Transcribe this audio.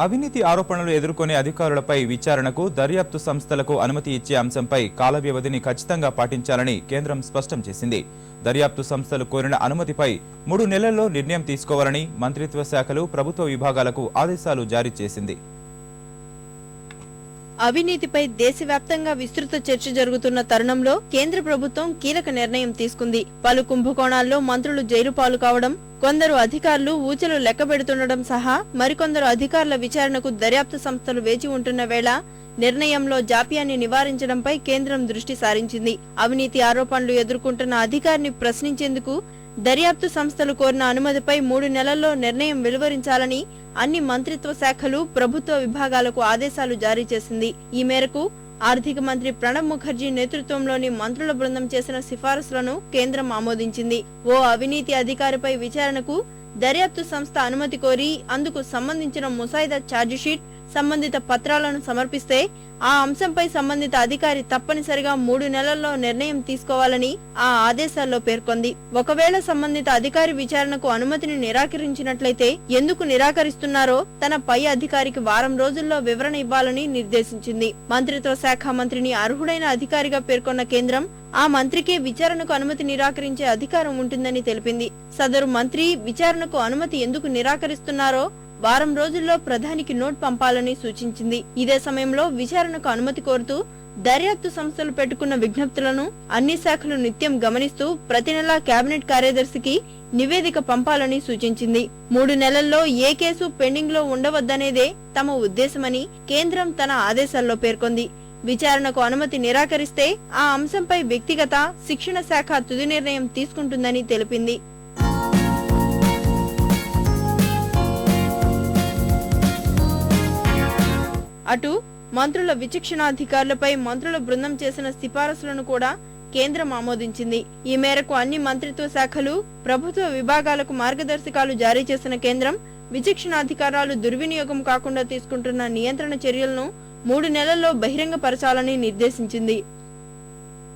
అవినీతి ఆరోపణలు ఎదుర్కొనే అధికారులపై విచారణకు దర్యాప్తు సంస్థలకు అనుమతి ఇచ్చే అంశంపై కాల వ్యవధిని ఖచ్చితంగా పాటించాలని కేంద్రం స్పష్టం చేసింది. దర్యాప్తు సంస్థలు కోరిన అనుమతిపై మూడు నెలల్లో నిర్ణయం తీసుకోవాలని మంత్రిత్వ శాఖలు ప్రభుత్వ విభాగాలకు ఆదేశాలు జారీ చేసింది. అవినీతిపై దేశవ్యాప్తంగా విస్తృత చర్చ జరుగుతున్న తరుణంలో కేంద్ర ప్రభుత్వం కీలక నిర్ణయం తీసుకుంది. పలు కుంభకోణాల్లో మంత్రులు జైలు పాలు కావడం కొందరు అధికారులు ఊచలు లెక్కబెడుతుండడం సహా మరికొందరు అధికారుల విచారణకు దర్యాప్తు సంస్థలు వేచి ఉంటున్న వేళ నిర్ణయంలో జాప్యాన్ని నివారించడంపై కేంద్రం దృష్టి సారించింది. అవినీతి ఆరోపణలు ఎదుర్కొంటున్న అధికారిని ప్రశ్నించేందుకు దర్యాప్తు సంస్థలు కోరిన అనుమతిపై మూడు నెలల్లో నిర్ణయం వెలువరించాలని అన్ని మంత్రిత్వ శాఖలు ప్రభుత్వ విభాగాలకు ఆదేశాలు జారీ చేసింది. ఈ మేరకు ఆర్థిక మంత్రి ప్రణబ్ ముఖర్జీ నేతృత్వంలోని మంత్రుల బృందం చేసిన సిఫారసులను కేంద్రం ఆమోదించింది. ఓ అవినీతి అధికారిపై విచారణకు దర్యాప్తు సంస్థ అనుమతి కోరి అందుకు సంబంధించిన ముసాయిదా ఛార్జిషీట్ సంబంధిత పత్రాలను సమర్పిస్తే ఆ అంశంపై సంబంధిత అధికారి తప్పనిసరిగా మూడు నెలల్లో నిర్ణయం తీసుకోవాలని ఆ ఆదేశాల్లో పేర్కొంది. ఒకవేళ సంబంధిత అధికారి విచారణకు అనుమతిని నిరాకరించినట్లయితే ఎందుకు నిరాకరిస్తున్నారో తన పై అధికారికి వారం రోజుల్లో వివరణ ఇవ్వాలని నిర్దేశించింది. మంత్రిత్వ శాఖ మంత్రిని అర్హుడైన అధికారిగా పేర్కొన్న కేంద్రం ఆ మంత్రికే విచారణకు అనుమతి నిరాకరించే అధికారం ఉంటుందని తెలిపింది. సదరు మంత్రి విచారణకు అనుమతి ఎందుకు నిరాకరిస్తున్నారో వారం రోజుల్లో ప్రధానికి నోట్ పంపాలని సూచించింది. ఇదే సమయంలో విచారణకు అనుమతి కోరుతూ దర్యాప్తు సంస్థలు పెట్టుకున్న విజ్ఞప్తులను అన్ని శాఖలు నిత్యం గమనిస్తూ ప్రతి నెలా కేబినెట్ కార్యదర్శికి నివేదిక పంపాలని సూచించింది. మూడు నెలల్లో ఏ కేసు పెండింగ్లో ఉండవద్దనేదే తమ ఉద్దేశమని కేంద్రం తన ఆదేశాల్లో పేర్కొంది. విచారణకు అనుమతి నిరాకరిస్తే ఆ అంశంపై వ్యక్తిగత శిక్షణ శాఖ తుది నిర్ణయం తీసుకుంటుందని తెలిపింది. అటు మంత్రుల విచక్షణాధికారులపై మంత్రుల బృందం చేసిన సిఫారసులను కూడా కేంద్రం ఆమోదించింది. ఈ మేరకు అన్ని మంత్రిత్వ శాఖలు ప్రభుత్వ విభాగాలకు మార్గదర్శకాలు జారీ చేసిన కేంద్రం విచక్షణాధికారాలు దుర్వినియోగం కాకుండా తీసుకుంటున్న నియంత్రణ చర్యలను మూడు నెలల్లో బహిరంగపరచాలని నిర్దేశించింది.